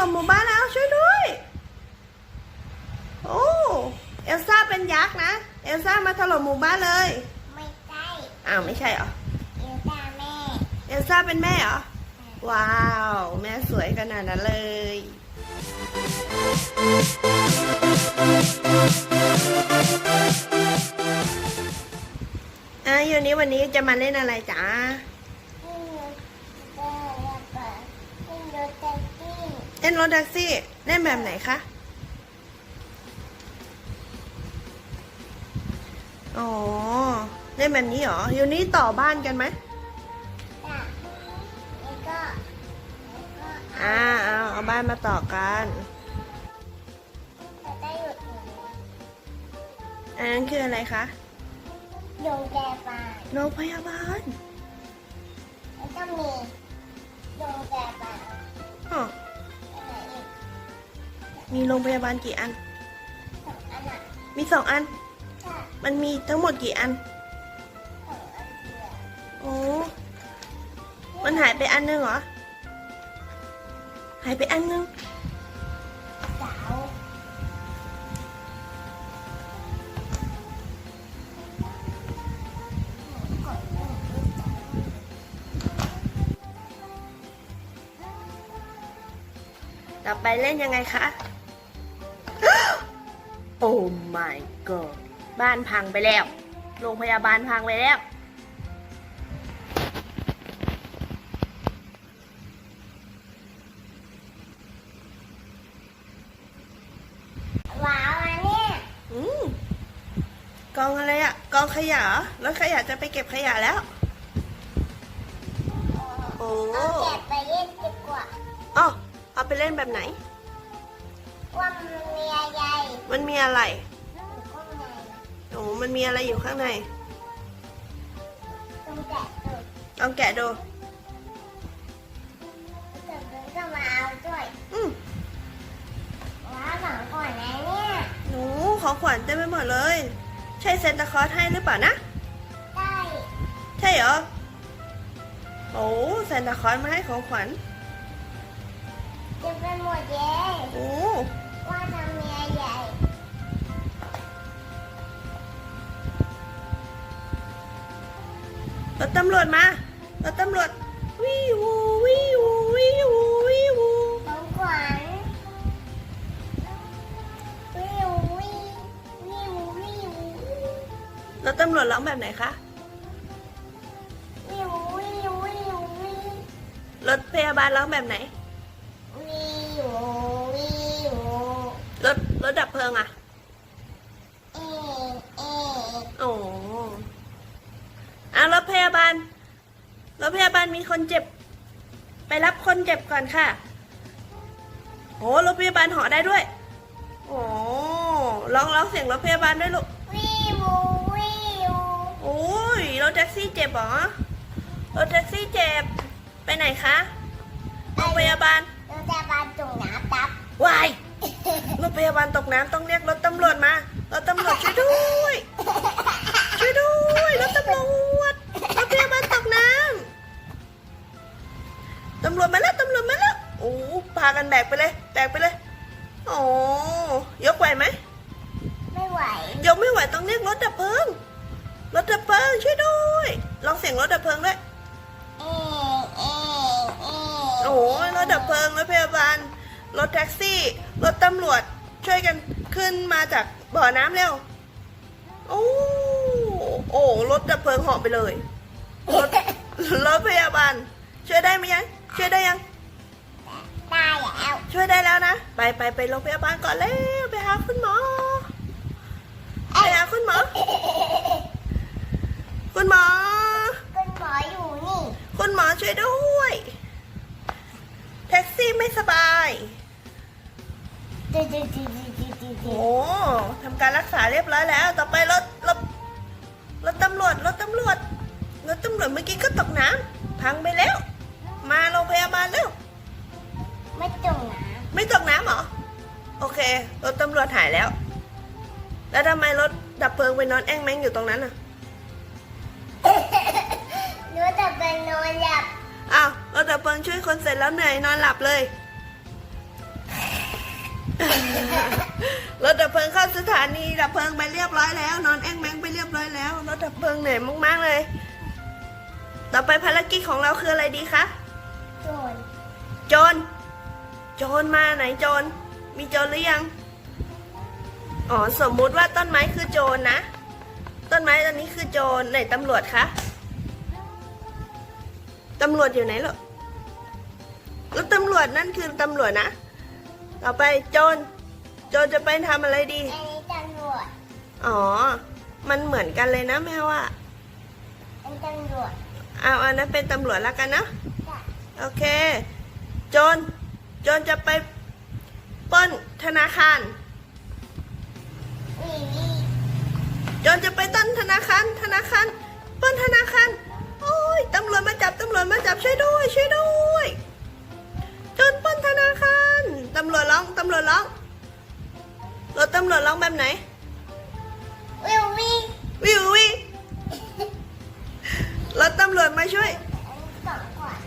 ล่มหมู่บ้านแล้วช่วยด้วย โอ้ เอลซ่าเป็นยักษ์นะ เอลซ่ามาถล่มหมู่บ้านเลย ไม่ใช่ อ้าวไม่ใช่เหรอ เอลซ่าแม่ เอลซ่าเป็นแม่เหรอ ว้าว แม่สวยขนาดนั้นเลยอะยูนี้วันนี้จะมาเล่นอะไรจ๊ะ เล่นรถแท็กซี่เล่นแบบไหนคะอ๋อเล่นแบบนี้เหรอยูนี้ต่อบ้านกันไหมจ้ะแล้วก็แล้วก็อ่าเอาเอาบ้านมาต่อกันจะได้หยุดหนูอันนั้นคืออะไรคะโรงแรมบ้านโรงพยาบาลแล้วก็มีโรงแรมบ้านอ๋ออะไรอีก มีโรงพยาบาลกี่อันสองอัน มีสองอัน มันมีทั้งหมดกี่อันสองอันเดียวโอ้ มันหายไปอันนึงเหรอ หายไปอันนึงสาวกดหนึ่งที่สองต่อไปเล่นยังไงคะ my god บ้านพังไปแล้ว โรงพยาบาลพังไปแล้ว ว้าวอันเนี่ยอืมกองอะไรอะกองขยะเหรอรถขยะจะไปเก็บขยะแล้ว โอ้เอาเก็บไปเล่นดีกว่าอ๋อเอาไปเล่นแบบไหน ว่ามันมีอะไร มันมีอะไรอยู่ข้างในโอ้มันมีอะไรอยู่ข้างในตรงแกะตุดลองแกะดูแต่มันก็มาเอาด้วยอืมว้าวหนังก่อนนะเนี่ยหนูของขวัญเต็มไปหมดเลย ใช่เซนตาคลอสให้หรือเปล่านะ ได้ใช่เหรอ โอ้เซนตาคลอสมาให้ของขวัญเต็มไปหมดเลยโอ้ว่าจะมีอะไร รถตำรวจมารถตำรวจวิววิววิววิวของขวัญวิววิววิววิวรถตำรวจร้องแบบไหนคะวิววิววิววิวรถพยาบาลร้องแบบไหนวิววิวรถรถดับเพลิงอะ เอ๊ะเอ๊ะ โอ้อะรถพยาบาล รถพยาบาลมี คนเจ็บ ไปรับคนเจ็บก่อนค่ะโอ้รถพยาบาลเหอได้ด้วย โอ้ลองร้องเสียงรถพยาบาลด้วยลูกวิววิวโอ้ยรถแท็กซี่เจ็บเหรอรถแท็กซี่เจ็บ ไปไหนคะโรงพยาบาลเราจะมาจุ่มน้ำตับวายรถพยาบาลตกน้ำต้องเรียกรถตำรวจมารถตำรวจช่วยด้วยช่วยด้วยรถตำรวจรถพยาบาล ตกน้ำตำรวจมาแล้วตำรวจมาแล้วโอ้พากันแบกไปเลยแบกไปเลยโอ้ยกไหวไหมไม่ไหวยกไม่ไหวต้องเรียกรถดับเพลิงรถดับเพลิงช่วยด้วยลองเสียงรถดับเพลิงด้วยเอ๊ะเอ๊ะเอ๊ะโอ้ยรถดับเพลิงรถพยาบาลรถแท็กซี่ รถตำรวจช่วยกันขึ้นมาจากบ่อน้ำเร็วโอ้โอ้รถดับเพลิงเหาะไปเลยรถรถพยาบาลช่วยได้ไหมยัง ช่วยได้ยัง ได้แล้วช่วยได้แล้วนะ ไปไปไปโรงพยาบาลก่อนแล้วไปหาคุณหมอ ไปหาคุณหมอ คุณหมอ คุณหมออยู่นี่ คุณหมอช่วยด้วย แท็กซี่ไม่สบายดูดูดูดูดูดูดูโอ้ทำการรักษาเรียบร้อยแล้ว ต่อไปรถรถรถตำรวจรถตำรวจรถตำรวจเมื่อกี้ก็ตกน้ำพังไปแล้วมาโรง พยาบาลแล้วไม่จุ่มน้ไม่ตกน้ำเหรอ โอเค รถตำรวจหายแล้ว แล้วทำไมรถดับเพลิงไปนอนแอ้งแม้งอยู่ตรงนั้นอะำ หนูจะเป็นนอนหลับอ้าวรถดับเพลิงช่วยคนเสร็จแล้วเหนื่อยนอนหลับเลย รถดับเพลิงเข้าสถานีดับเพลิงไปเรียบร้อยแล้ว นอนแอ้งแมงไปเรียบร้อยแล้วรถดับเพลิงเหนื่อยมากๆเลย ต่อไปภารกิจของเราคืออะไรดีคะโจรโจร โจรมาไหนโจร มีโจรหรือยัง อ๋อสมมุติว่าต้นไม้คือโจรนะ ต้นไม้ตอนนี้คือโจรไหนตำรวจคะ ตำรวจอยู่ไหนเหรอแล้วตำรวจนั่นคือตำรวจนะ ต่อไปโจร โจรจะไปทำอะไรดี อันนี้ตำรวจ อ๋อ มันเหมือนกันเลยนะแม่ว่าอันตำรวจ เอาอันนั้นเป็นตำรวจแล้วกันนะจ้ะโอเค โจรโจรจะไปปล้นธนาคารนี่นี่โจรจะไปต้นธนาคาร ธนาคารปล้นธนาคาร โอ้ยตำรวจมาจับ ตำรวจมาจับ ช่วยด้วย ช่วยด้วยโจรปล้นธนาคาร ตำรวจร้อง ตำรวจร้อง รถตำรวจร้องแบบไหน วิววิ่งวิววิรถตำรวจมาช่วยอันนี้สองขวัญ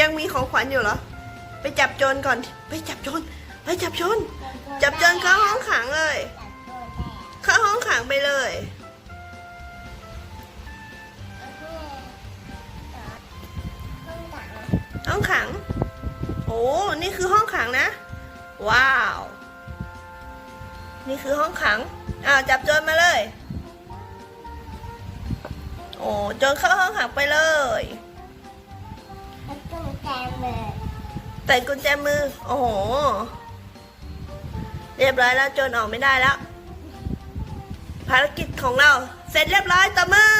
ยังมีของขวัญอยู่เหรอ ไปจับโจรก่อน ไปจับโจร ไปจับโจร จับโจรเข้าห้องขังเลย เข้าห้องขังไปเลย ห้องขัง โอ้ นี่คือห้องขังนะ ว้าว นี่คือห้องขัง อ้าวจับโจรมาเลย โอ้โจรเข้าห้องขังไปเลยแล้วก็มีแจมเลย ใส่กุญแจมือ โอ้โห เรียบร้อยแล้วโจรออกไม่ได้แล้ว ภารกิจของเรา เสร็จเรียบร้อยตบมือ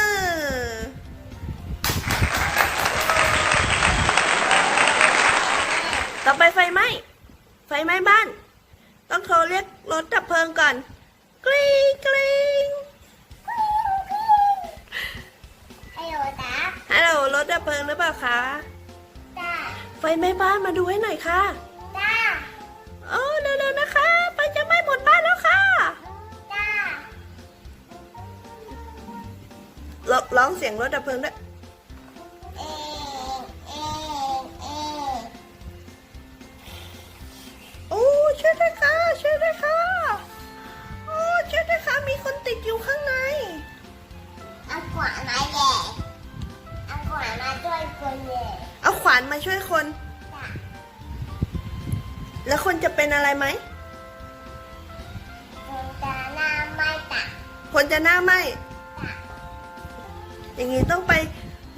ต่อไปไฟไหม้ ไฟไหม้บ้าน ต้องโทรเรียกรถดับเพลิงก่อน กรี๊งกรี๊งฮัลโหลจ้าฮัลโหลรถดับเพลิงหรือเปล่าคะจ้า ไฟไหม้บ้านมาดูให้หน่อยค่ะจ้าโอ้เร็วๆนะคะ ไปจะไหม้หมดบ้านแล้วค่ะจ้าร้องร้องเสียงรถดับเพลิงด้วย คนจะหน้าไหมจ้าอย่างนี้ต้องไป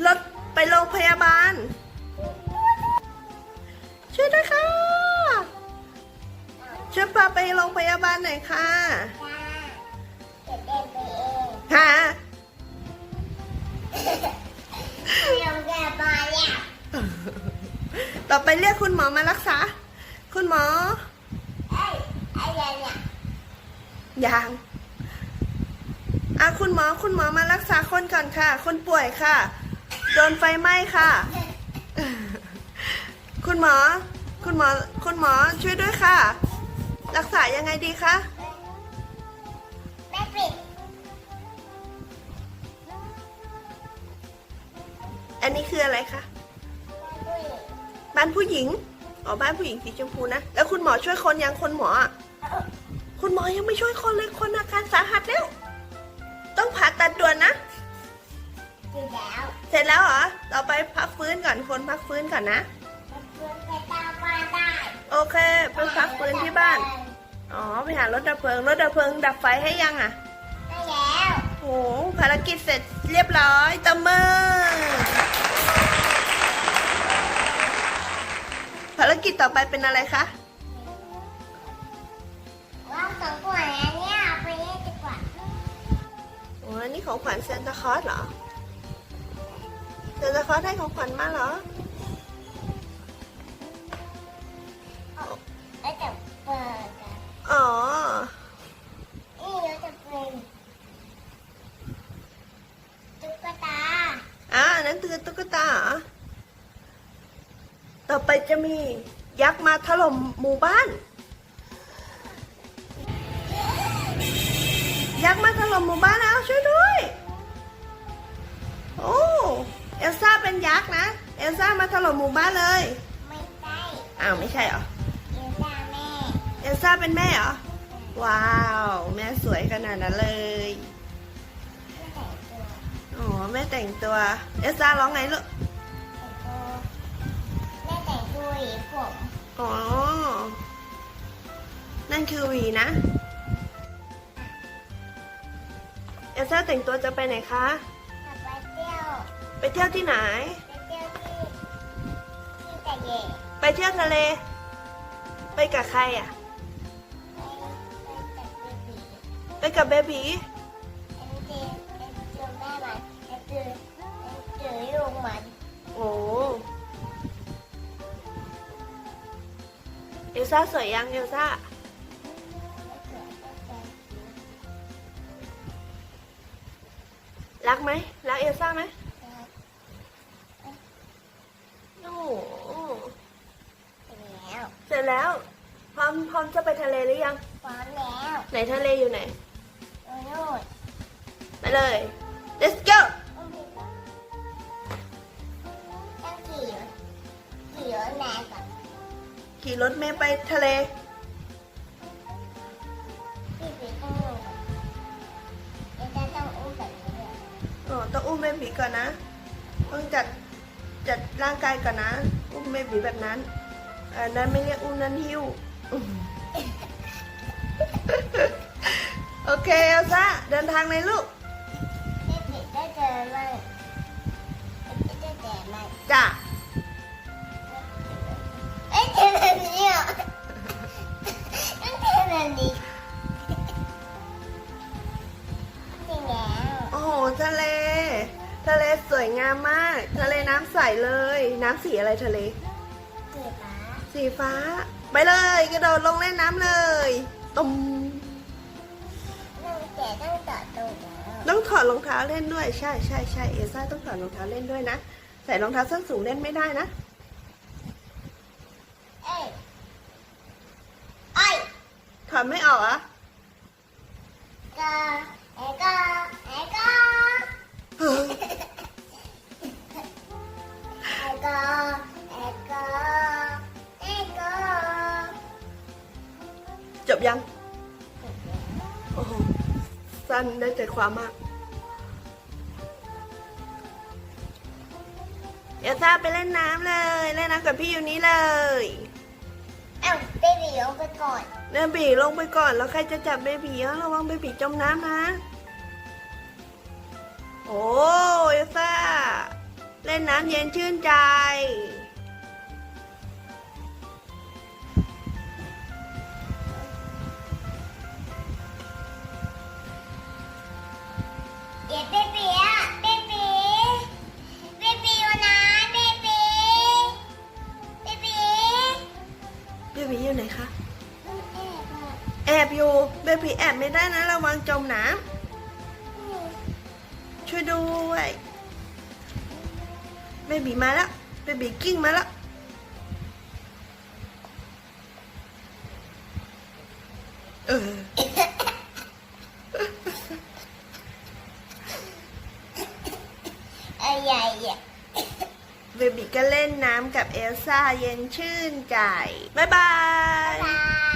รถไปโรงพยาบาล ช่วยด้วยค่ะช่วยพาไปโรงพยาบาลหน่อยค่ะจ้าเก็บเองไปเองฮะโรงพยาบาลแล้วต่อไปเรียกคุณหมอมารักษา คุณหมอเอ้ยอะไรเนี่ยยัง อะคุณหมอคุณหมอมารักษาคนก่อนค่ะ คนป่วยค่ะ โดนไฟไหม้ค่ะ คุณหมอ คุณหมอ คุณหมอช่วยด้วยค่ะ รักษายังไงดีคะแม่ปิดอันนี้คืออะไรคะบ้านผู้หญิงอ๋อบ้านผู้หญิงสีชมพูนะ แล้วคุณหมอช่วยคนยังคนหมอ คุณหมอยังไม่ช่วยคนเลยคนอาการสาหัสแล้ว ต้องผ่าตัดด่วนนะอยู่แล้วเสร็จแล้วเหรอต่อไปพักฟื้นก่อนคนพักฟื้นก่อนนะมันเพื่อนไปตามมาได้โอเคไปพักฟื้นที่บ้าน อ๋อไปหารถดับเพลิง รถดับเพลิงดับไฟให้ยังอะได้แล้วโอ้ภารกิจเสร็จเรียบร้อยตบมือภารกิจต่อไปเป็นอะไรคะ ของขวัญเซนตาคลอสเหรอเซนตาคลอสให้ของขวัญมาเหรอแล้วจะเปิดกันอ๋อนี่เราจะเป็นตุ๊กตาอ่าอันนั้นคือตุ๊กตาเหรอต่อไปจะมียักษ์มาถล่มหมู่บ้าน ลซ่ามาถล่มหมู่บ้านเลย ไม่ใช่อ้าวไม่ใช่เหรอเดี๋ยวตาแม่อเอลซ่าเป็นแม่เหรอ ว้าว แม่สวยขนาดนั้นเลย ไม่แต่งตัวอ๋อแม่แต่งตัว เอลซ่าร้องไงลูก แต่งตัวแม่แต่งตัวหวีผมอ๋อ นั่นคือหวีนะ เอลซ่าแต่งตัวจะไปไหนคะจะไปเที่ยวไปเที่ยวที่ไหนไปเที่ยวที่ ที่ตะเย่ไปเที่ยวทะเล ไปกับใครอะ ไปไปจับเบบีไปกับเบบีเอ็นเจเอ็นเจอแม่มันเอ็นเจอเอ็นเจอลูกมันโอ้เอลซ่าสวยยังเอลซ่า รักไหม รักเอลซ่าไหมโอ้โห แล้วเสร็จแล้ว พร้อมพร้อมจะไปทะเลหรือยัง พร้อมแล้วไหนทะเลอยู่ไหนโอ้โน่นไปเลย let's go ต้องขี่ขี่รถแม่ก่อนขี่รถเมล์ไปทะเลพี่ปีต้องลงเดี๋ยวจะต้องอุ้มแบบนี้เลยอ๋อต้องอุ้มเบบีก่อนนะ ต้องจัดจัดร่างกายก่อนนะ อุ้มเบบีแบบนั้น อันนั้นไม่เรียกอุ้มนั้นหิ้วโอเคเอลซ่าเดินทางเลยลูกได้เจอมันได้เจอมันจ้ะเอ้เจอแบบนี้เหรอต้องเจอแบบนี้โอ้โหทะเล ทะเลสวยงามมาก ทะเลน้ำใสเลย น้ำสีอะไรทะเล สีฟ้า ไปเลยกระโดดลงเล่นน้ำเลยตุ้มต้องแต่ต้องต่อตัวแล้วต้องถอดรองเท้าเล่นด้วยใช่ใช่ใช่เอลซ่าต้องถอดรองเท้าเล่นด้วยนะใส่รองเท้าส้นสูงเล่นไม่ได้นะเอ้ยเอ้ยถอดไม่ออกเหรอะก็เอ้ยก็เอ้ยก็เอ้ยก็เอ้ยก็เบยังโอ้โหสั้นได้ใจความมาก เอลซ่าไปเล่นน้ำเลย เล่นน้ำกับพี่อยู่นี้เลยเอ้าเบบีลงไปก่อนเบบีลงไปก่อน แล้วใครจะจับเบบีอะระวังเบบีจมน้ำนะ โอ้เอลซ่า เล่นน้ำเย็นชื่นใจ มาแล้วเบบีกิ้งมาแล้วเอออะไรอะเบบีก็เล่นน้ำกับเอลซ่าเย็นชื่นใจ บ๊ายบายบาย